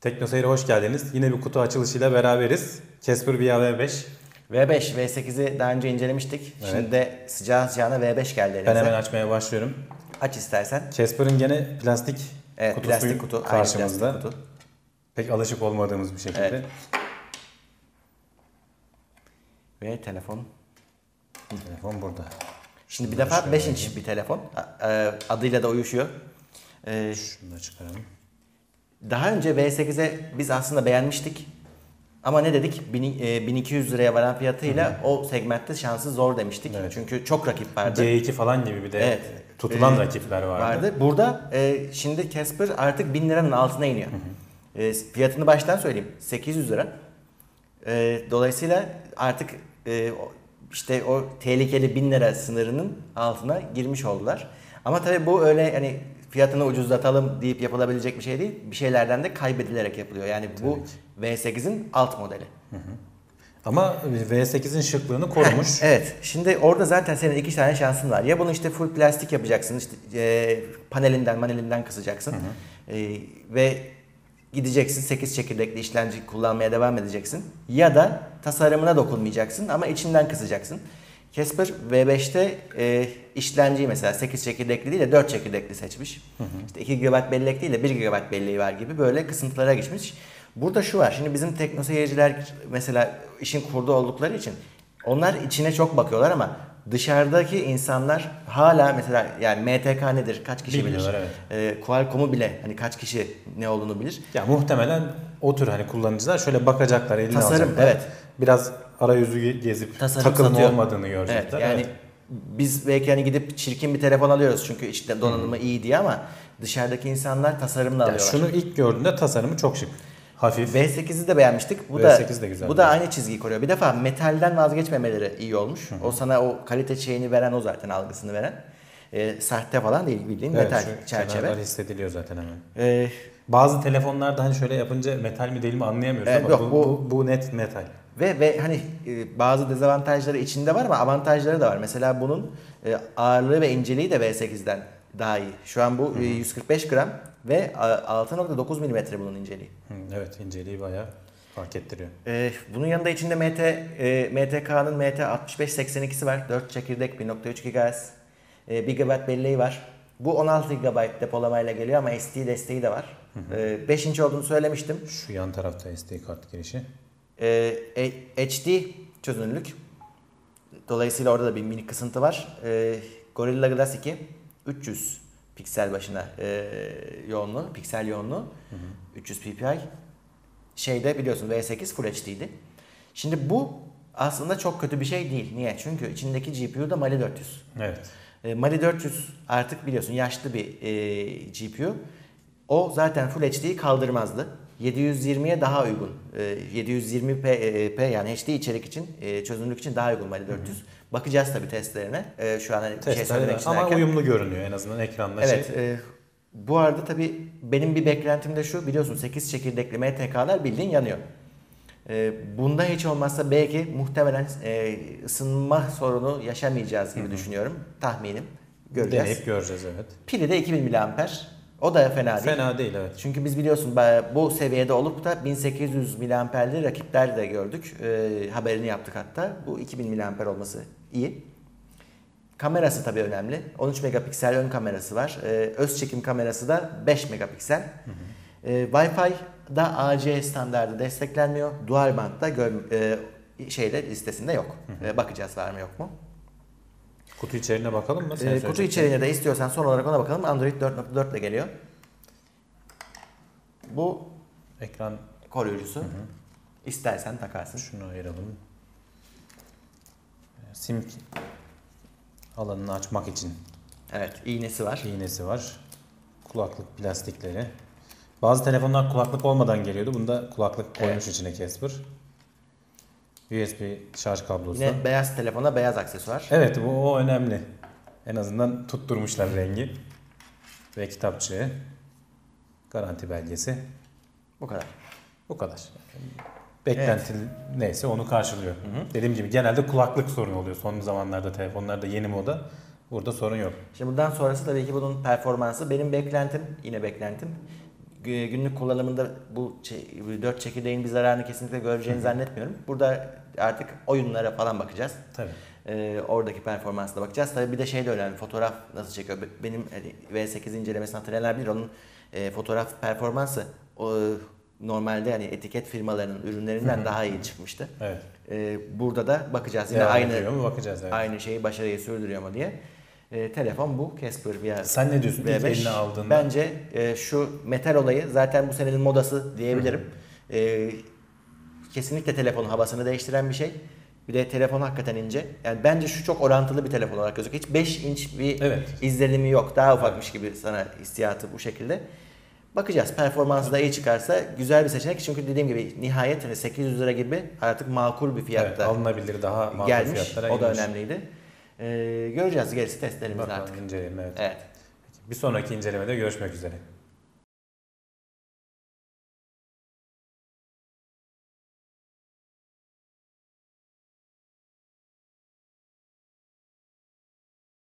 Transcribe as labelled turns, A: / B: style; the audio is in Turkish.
A: Teknoseyir'e hoş geldiniz. Yine bir kutu açılışıyla beraberiz. Casper VIA V5.
B: V5, V8'i daha önce incelemiştik.
A: Evet.
B: Şimdi de sıcağı sıcağına V5 geldi elimize.
A: Ben hemen açmaya başlıyorum.
B: Aç istersen.
A: Casper'ın gene plastik
B: Evet,
A: kutusu
B: plastik kutu. aynı
A: karşımızda.
B: plastik kutu.
A: Pek alışık olmadığımız bir şekilde.
B: Evet. Ve telefon.
A: Telefon burada.
B: Şimdi bir defa 5 inç bir telefon. E, Adıyla da uyuşuyor. E,
A: Şunu da çıkaralım.
B: Daha önce V8'e biz aslında beğenmiştik. Ama ne dedik? Bin- e, 1200 liraya varan fiyatıyla o segmentte şansı zor demiştik.
A: Evet.
B: Çünkü çok rakip vardı.
A: C2 falan gibi bir de
B: Evet.
A: tutulan
B: Ee,
A: rakipler vardı.
B: vardı. Burada e, şimdi Casper artık 1000 liranın altına iniyor. E, fiyatını baştan söyleyeyim. 800 lira. E, dolayısıyla artık e, işte o tehlikeli 1000 lira sınırının altına girmiş oldular. Ama tabii bu öyle hani fiyatını ucuzlatalım deyip yapılabilecek bir şey değil. Bir şeylerden de kaybedilerek yapılıyor. Yani bu V8'in alt modeli.
A: Ama V8'in şıklığını korumuş.
B: Evet. Şimdi orada zaten senin iki tane şansın var. Ya bunu işte full plastik yapacaksın. işte e, panelinden manelinden kısacaksın. E, ve gideceksin 8 çekirdekli işlemci kullanmaya devam edeceksin. Ya da tasarımına dokunmayacaksın ama içinden kısacaksın. Casper V5'te e, işlemciyi mesela 8 çekirdekli değil de 4 çekirdekli seçmiş. İşte 2 GB bellek değil de 1 GB belleği var gibi böyle kısıntılara geçmiş. Burada şu var. Şimdi bizim tekno seyirciler mesela işin kurdu oldukları için onlar içine çok bakıyorlar ama dışarıdaki insanlar hala mesela yani MTK nedir? Kaç kişi bilir?
A: Evet.
B: Ee, Qualcomm'u bile hani kaç kişi ne olduğunu bilir.
A: Ya muhtemelen o tür hani kullanıcılar şöyle bakacaklar, eline
B: Tasarım,
A: alacaklar.
B: evet.
A: Biraz arayüzü ge- gezip
B: Tasarım
A: takılma
B: satıyor.
A: olmadığını
B: Evet
A: görecekler.
B: yani biz belki hani gidip çirkin bir telefon alıyoruz çünkü işte donanımı iyi diye ama dışarıdaki insanlar tasarımla
A: Ya
B: alıyorlar.
A: şunu ilk gördüğünde tasarımı çok şık. Hafif.
B: V8'i de beğenmiştik. Bu da
A: V8 de güzel.
B: bu da aynı çizgiyi koruyor. Bir defa metalden vazgeçmemeleri iyi olmuş. O sana o kalite şeyini veren o zaten algısını veren. Ee, sahte falan değil bildiğin
A: Evet,
B: metal
A: şu
B: çerçeve.
A: kenarlar hissediliyor zaten hemen.
B: Ee,
A: Bazı telefonlarda hani şöyle yapınca metal mi değil mi anlayamıyoruz
B: Evet,
A: ama
B: yok,
A: bu,
B: bu-
A: bu, bu net metal.
B: ve ve hani e, bazı dezavantajları içinde var ama avantajları da var. Mesela bunun e, ağırlığı ve inceliği de V8'den daha iyi. Şu an bu e, 145 gram ve a, 6.9 milimetre bunun inceliği.
A: Hı, evet inceliği bayağı fark ettiriyor.
B: Ee, bunun yanında içinde MT, e, MTK'nın MT6582'si var. 4 çekirdek 1.3 GHz. E, 1 GB belleği var. Bu 16 GB depolamayla geliyor ama SD desteği de var. E, 5 inç olduğunu söylemiştim.
A: Şu yan tarafta SD kart girişi.
B: E, e, HD çözünürlük. Dolayısıyla orada da bir minik kısıntı var. E, Gorilla Glass 2 300 piksel başına e, yoğunluğu, piksel yoğunluğu. 300 ppi. Şeyde biliyorsun V8 Full HD'ydi. Şimdi bu aslında çok kötü bir şey değil. Niye? Çünkü içindeki GPU da Mali 400.
A: Evet.
B: E, Mali 400 artık biliyorsun yaşlı bir e, GPU. O zaten Full HD'yi kaldırmazdı. 720'ye daha uygun. E, 720p e, P yani HD içerik için, e, çözünürlük için daha uygun Mali 400. Bakacağız tabii testlerine. E, şu an hani şey
A: Testler
B: için
A: ama
B: erken.
A: uyumlu görünüyor en azından ekranda
B: Evet.
A: şey.
B: e, bu arada tabii benim bir beklentim de şu. Biliyorsun 8 çekirdekli MTK'lar bildiğin yanıyor. E, bunda hiç olmazsa belki muhtemelen e, ısınma sorunu yaşamayacağız gibi düşünüyorum. Tahminim. Göreceğiz.
A: Deneyip göreceğiz evet.
B: Pili de 2000 mAh. O da fena değil.
A: Fena değil evet.
B: Çünkü biz biliyorsun bu seviyede olup da 1800 mAh'li rakipler de gördük. E, haberini yaptık hatta. Bu 2000 mAh olması iyi. Kamerası tabii önemli. 13 megapiksel ön kamerası var. E, öz çekim kamerası da 5 megapiksel. E, Wi-Fi da AC standardı desteklenmiyor. Dual band'da gör- e, şeyde listesinde yok. E, bakacağız var mı yok mu.
A: Kutu içeriğine bakalım mı? Sen
B: E, kutu içeriğine de istiyorsan son olarak ona bakalım. Android 4.4 ile geliyor. Bu
A: Ekran
B: koruyucusu. İstersen takarsın.
A: şunu ayıralım. Sim alanını açmak için
B: Evet, iğnesi var.
A: iğnesi var. Kulaklık plastikleri. Bazı telefonlar kulaklık olmadan geliyordu. Bunda kulaklık koymuş
B: Evet.
A: içine Casper. USB şarj kablosu.
B: Yine beyaz telefona beyaz aksesuar.
A: Evet bu o önemli. En azından tutturmuşlar rengi. Ve kitapçığı. Garanti belgesi.
B: Bu kadar.
A: Bu kadar. Beklenti neyse onu karşılıyor. Dediğim gibi genelde kulaklık sorunu oluyor son zamanlarda telefonlarda yeni moda. Burada sorun yok.
B: Şimdi bundan sonrası tabii ki bunun performansı. Benim beklentim, yine beklentim günlük kullanımında bu 4 çekirdeğin bir zararını kesinlikle göreceğini zannetmiyorum. Burada artık oyunlara falan bakacağız.
A: Tabii.
B: Ee, oradaki performansına bakacağız. Tabii bir de şey de önemli. Fotoğraf nasıl çekiyor? Be- Benim hani, V8 incelemesini hatırlayanlar bilir. Onun e, fotoğraf performansı o, normalde hani etiket firmalarının ürünlerinden daha iyi çıkmıştı.
A: Evet.
B: Ee, burada da bakacağız. Yine
A: Devam
B: aynı
A: bakacağız. Evet.
B: aynı şeyi başarıyı sürdürüyor mu diye. Ee, telefon bu. Casper VR.
A: Sen ne diyorsun ilk
B: V5.
A: eline aldığında?
B: Bence e, şu metal olayı zaten bu senenin modası diyebilirim. E, kesinlikle telefonun havasını değiştiren bir şey. Bir de telefon hakikaten ince. Yani bence şu çok orantılı bir telefon olarak gözüküyor. Hiç 5 inç bir
A: Evet.
B: izlenimi yok. Daha ufakmış gibi sana hissiyatı bu şekilde. Bakacağız. Performansı da iyi çıkarsa güzel bir seçenek. Çünkü dediğim gibi nihayet hani 800 lira gibi artık makul bir
A: Evet,
B: fiyatta
A: alınabilir daha makul
B: gelmiş.
A: fiyatlara
B: O da
A: gelmiş.
B: önemliydi. E, göreceğiz gerisi testlerimizde
A: Bakalım
B: artık.
A: inceleyelim evet.
B: Evet.
A: Bir sonraki incelemede görüşmek üzere.